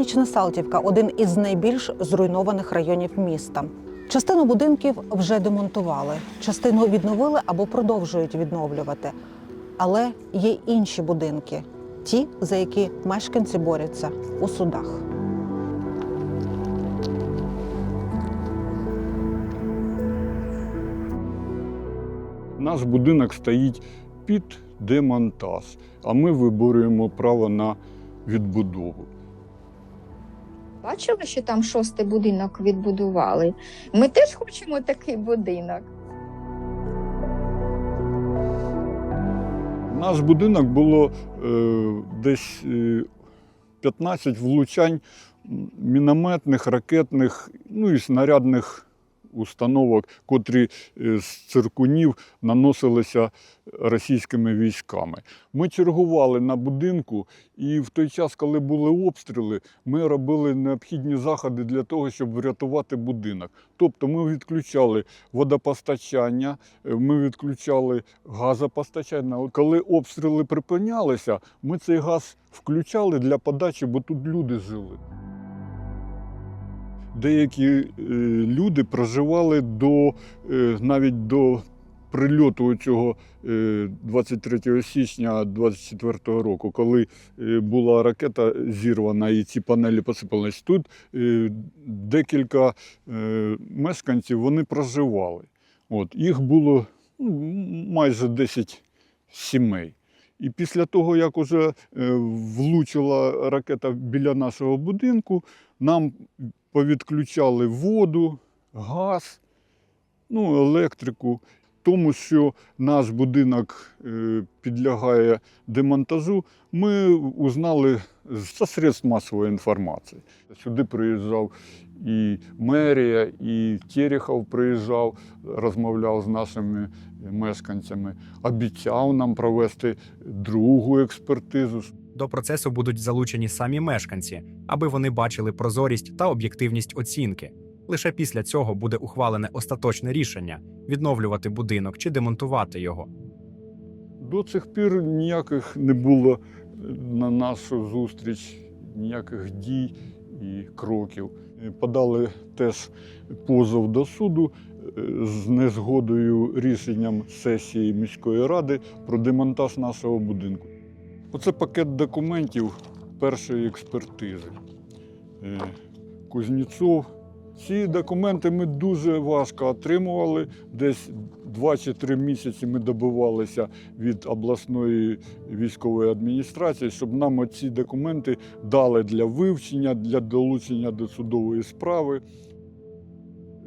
Північна Салтівка один із найбільш зруйнованих районів міста. Частину будинків вже демонтували, частину відновили або продовжують відновлювати. Але є інші будинки, ті, за які мешканці борються у судах. Наш будинок стоїть під демонтаж, а ми виборюємо право на відбудову. Бачили, що там шостий будинок відбудували. Ми теж хочемо такий будинок. Наш будинок було е, десь е, 15 влучань мінометних, ракетних, ну і снарядних установок, котрі е, з циркунів наносилися російськими військами. Ми чергували на будинку, і в той час, коли були обстріли, ми робили необхідні заходи для того, щоб врятувати будинок. Тобто ми відключали водопостачання, е, ми відключали газопостачання. Коли обстріли припинялися, ми цей газ включали для подачі, бо тут люди жили. Деякі е, люди проживали до, е, навіть до прильоту цього 23 січня 24 року, коли е, була ракета зірвана і ці панелі посипались. Тут е, декілька е, мешканців вони проживали. От, їх було ну, майже 10 сімей. І після того, як уже е, влучила ракета біля нашого будинку, нам повідключали воду, газ, ну, електрику. Тому, що наш будинок е, підлягає демонтажу, ми узнали з средств масової інформації. Сюди приїжджав і мерія, і Терехов приїжджав, розмовляв з нашими мешканцями, обіцяв нам провести другу експертизу. До процесу будуть залучені самі мешканці, аби вони бачили прозорість та об'єктивність оцінки. Лише після цього буде ухвалене остаточне рішення відновлювати будинок чи демонтувати його. До цих пір ніяких не було на нашу зустріч, ніяких дій і кроків. Подали теж позов до суду е, з незгодою рішенням сесії міської ради про демонтаж нашого будинку. Оце пакет документів першої експертизи. Е, Кузнєцов. Ці документи ми дуже важко отримували. Десь два чи три місяці ми добивалися від обласної військової адміністрації, щоб нам оці документи дали для вивчення, для долучення до судової справи.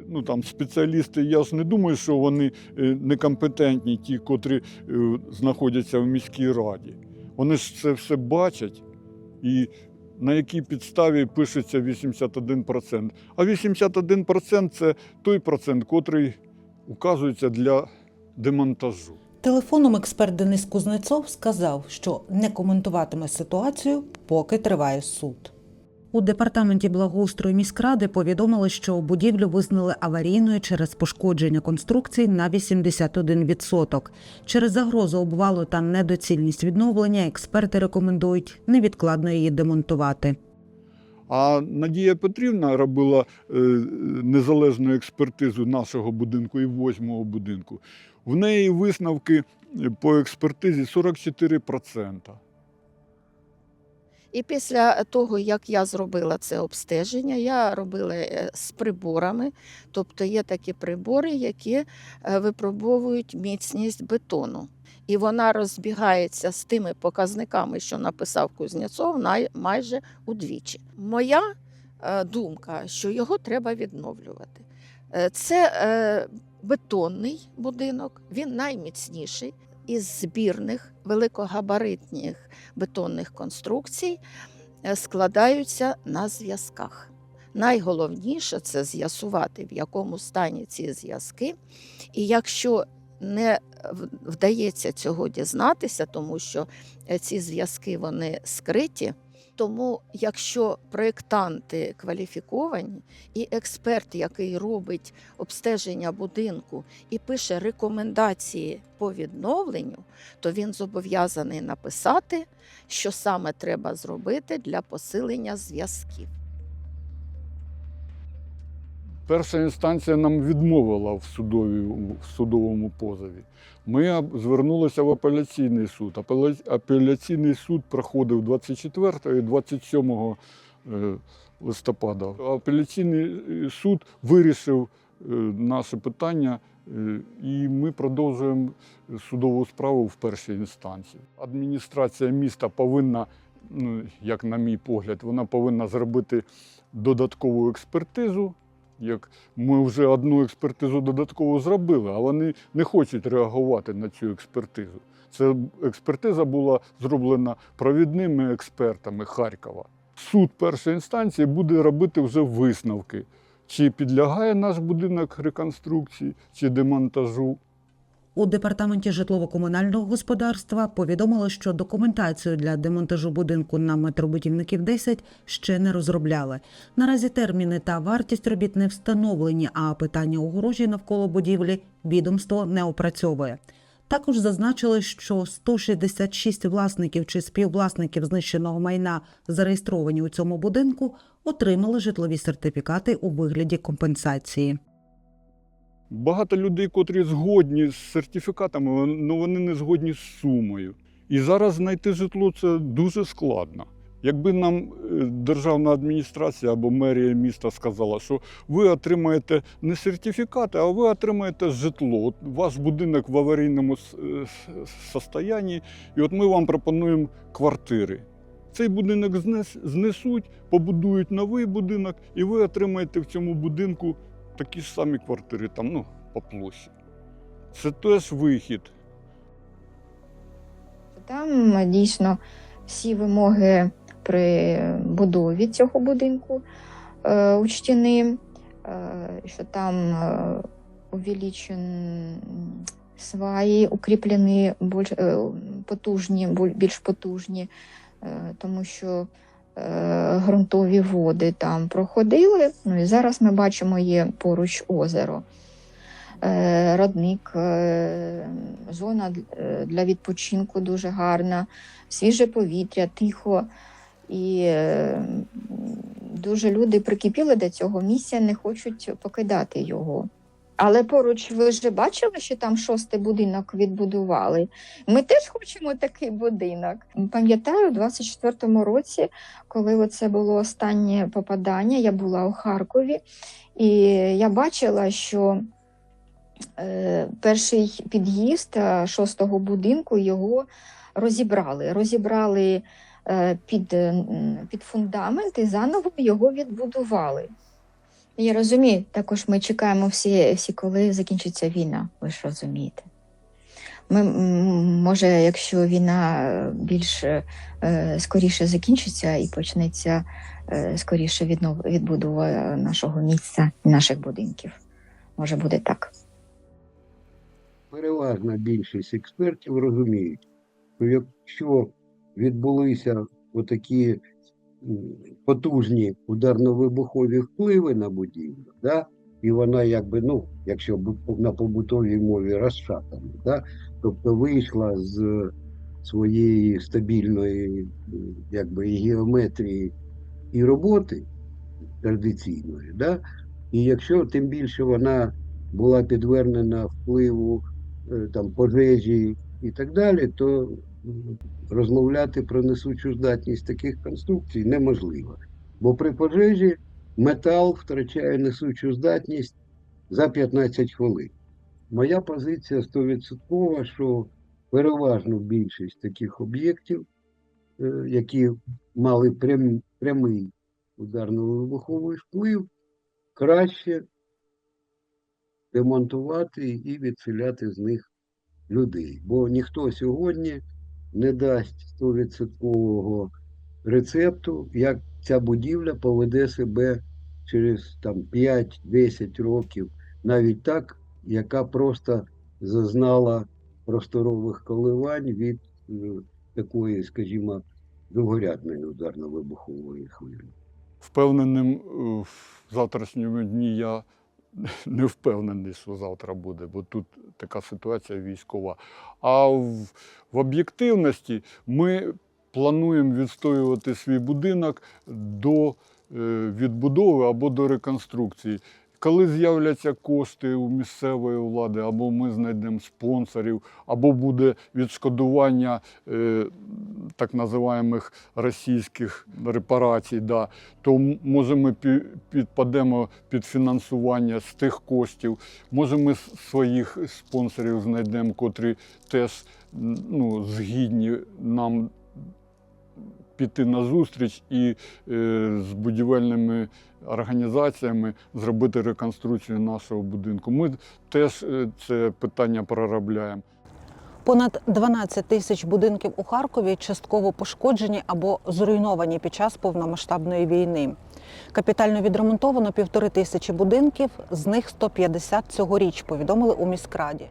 Ну, там спеціалісти, я ж не думаю, що вони е, некомпетентні, ті, котрі е, знаходяться в міській раді. Вони ж це все бачать. І на якій підставі пишеться 81%. А 81% це той процент, котрий указується для демонтажу. Телефоном експерт Денис Кузнецов сказав, що не коментуватиме ситуацію, поки триває суд. У департаменті благоустрою міськради повідомили, що будівлю визнали аварійною через пошкодження конструкцій на 81%. Через загрозу обвалу та недоцільність відновлення експерти рекомендують невідкладно її демонтувати. А Надія Петрівна робила е, незалежну експертизу нашого будинку і восьмого будинку. В неї висновки е, по експертизі 44%. І після того, як я зробила це обстеження, я робила е, з приборами. Тобто є такі прибори, які е, випробовують міцність бетону. І вона розбігається з тими показниками, що написав Кузнєцов, майже удвічі. Моя е, думка, що його треба відновлювати. Це бетонний будинок, він найміцніший із збірних великогабаритних бетонних конструкцій е, складаються на зв'язках. Найголовніше це з'ясувати, в якому стані ці зв'язки. І якщо не вдається цього дізнатися, тому що е, ці зв'язки вони скриті, Тому, якщо проєктанти кваліфіковані і експерт, який робить обстеження будинку і пише рекомендації по відновленню, то він зобов'язаний написати, що саме треба зробити для посилення зв'язків. Перша інстанція нам відмовила в, судові, в судовому позові. Ми звернулися в апеляційний суд. Апеля- Апеляційний суд проходив 24 і 27 е, листопада. Апеляційний е, суд вирішив е, наше питання, і ми продовжуємо судову справу в першій інстанції. Адміністрація міста повинна, ну, як на мій погляд, вона повинна зробити додаткову експертизу. Як ми вже одну експертизу додатково зробили, а вони не хочуть реагувати на цю експертизу. Це експертиза була зроблена провідними експертами Харкова. Суд першої інстанції буде робити вже висновки, чи підлягає наш будинок реконструкції, чи демонтажу. У департаменті житлово-комунального господарства повідомили, що документацію для демонтажу будинку на метробудівників 10 ще не розробляли. Наразі терміни та вартість робіт не встановлені, а питання огорожі навколо будівлі відомство не опрацьовує. Також зазначили, що 166 власників чи співвласників знищеного майна, зареєстровані у цьому будинку, отримали житлові сертифікати у вигляді компенсації. Багато людей, котрі згодні з сертифікатами, але вони не згодні з сумою. І зараз знайти житло це дуже складно. Якби нам е, державна адміністрація або мерія міста сказала, що ви отримаєте не сертифікати, а ви отримаєте житло. От ваш будинок в аварійному е, состоянні, і от ми вам пропонуємо квартири. Цей будинок знесуть, побудують новий будинок, і ви отримаєте в цьому будинку такі ж самі квартири, там, ну, по площі. Це теж вихід. Там е, дійсно всі вимоги при будові цього будинку е, учтені, е, що там е, увеличені сваї, укріплені більш, е, потужні, більш потужні, е, тому що ґрунтові води там проходили. Ну і зараз ми бачимо є поруч озеро. Е, Родник, е, зона е, для відпочинку дуже гарна, свіже повітря, тихо. І е, дуже люди прикипіли до цього місця, не хочуть покидати його. Але поруч ви вже бачили, що там шостий будинок відбудували. Ми теж хочемо такий будинок. Пам'ятаю, у 24-му році, коли це було останнє попадання, я була у Харкові, і я бачила, що е, перший під'їзд е, шостого будинку його розібрали. Розібрали е, під, під фундамент і заново його відбудували. Я розумію, також ми чекаємо всі, всі, коли закінчиться війна, ви ж розумієте. Ми, може, якщо війна е, більш е, скоріше закінчиться і почнеться е, скоріше віднов, відбудова нашого місця, наших будинків. Може буде так. переважна більшість експертів розуміють, що якщо відбулися отакі потужні ударно-вибухові впливи на будівлю, да, і вона якби, ну, якщо на побутовій мові розшатана, да, тобто вийшла з своєї стабільної якби, геометрії і роботи традиційної, да, і якщо тим більше вона була підвернена впливу е, там пожежі і так далі, то розмовляти про несучу здатність таких конструкцій неможливо. Бо при пожежі метал втрачає несучу здатність за 15 хвилин. Моя позиція стовідсоткова, що переважну більшість таких об'єктів, е, які мали прям, прямий ударно-вибуховий вплив, краще демонтувати і відселяти з них людей. Бо ніхто сьогодні не дасть 100% рецепту, як ця будівля поведе себе через там, 5-10 років, навіть так, яка просто зазнала просторових коливань від е, такої, скажімо, другорядної ударно-вибухової хвилі. Впевненим е, в завтрашньому дні я не впевнений, що завтра буде, бо тут така ситуація військова. А в, в об'єктивності ми плануємо відстоювати свій будинок до е, відбудови або до реконструкції. Коли з'являться кошти у місцевої влади, або ми знайдемо спонсорів, або буде відшкодування е, так називаємих російських репарацій, да, то може ми підпадемо під фінансування з тих коштів. Може, ми своїх спонсорів знайдемо, котрі теж ну, згідні нам піти на зустріч і е, з будівельними організаціями зробити реконструкцію нашого будинку. Ми теж е, це питання проробляємо. Понад 12 тисяч будинків у Харкові частково пошкоджені або зруйновані під час повномасштабної війни. Капітально відремонтовано півтори тисячі будинків, з них 150 цьогоріч, повідомили у міськраді.